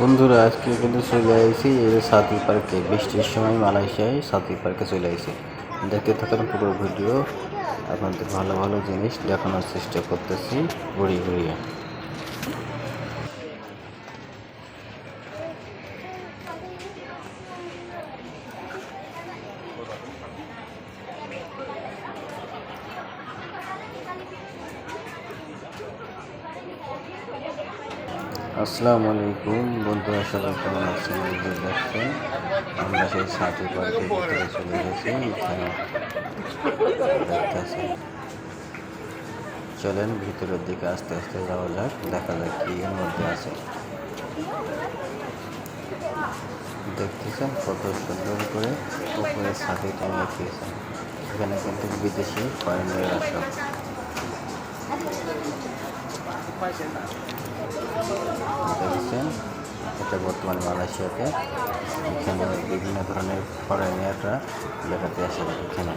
বন্ধুরা, আজকে কিন্তু চলে আসি এই সাথী পার্কে। বৃষ্টির সময় মালয়েশিয়ায় সাথী পার্কে চলে আসি। দেখতে থাকেন পুরো ভিডিও। আপনাদের ভালো ভালো জিনিস দেখানোর চেষ্টা করতেছি। ঘুরিয়ে ঘুরিয়ে। আসসালামু আলাইকুম। বন্ধুরা, সবাই কেমন আছেন? দেখছেন। আমরা সেই সাথী পার্কের ভিতরে চলে গেছি দেখতেছি চলেন, ভিতরের দিকে আস্তে আস্তে যাওয়া যাক। দেখা যাক কি এর মধ্যে আছে। দেখতেছেন কত সুন্দর করে উপরে ছাদে টাঙিয়ে দিয়েছেন এখানে কিন্তু বিদেশি সব দেখছেন এটা বর্তমানে মালয়েশিয়াতে এখানে বিভিন্ন ধরনের ফরেনিয়াররা বেড়াতে আসে এখানে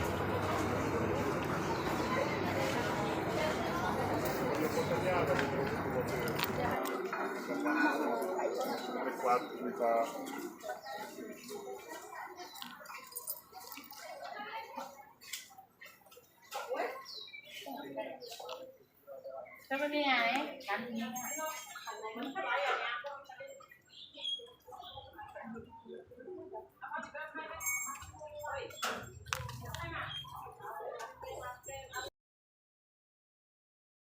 Sao bên này? Cảnh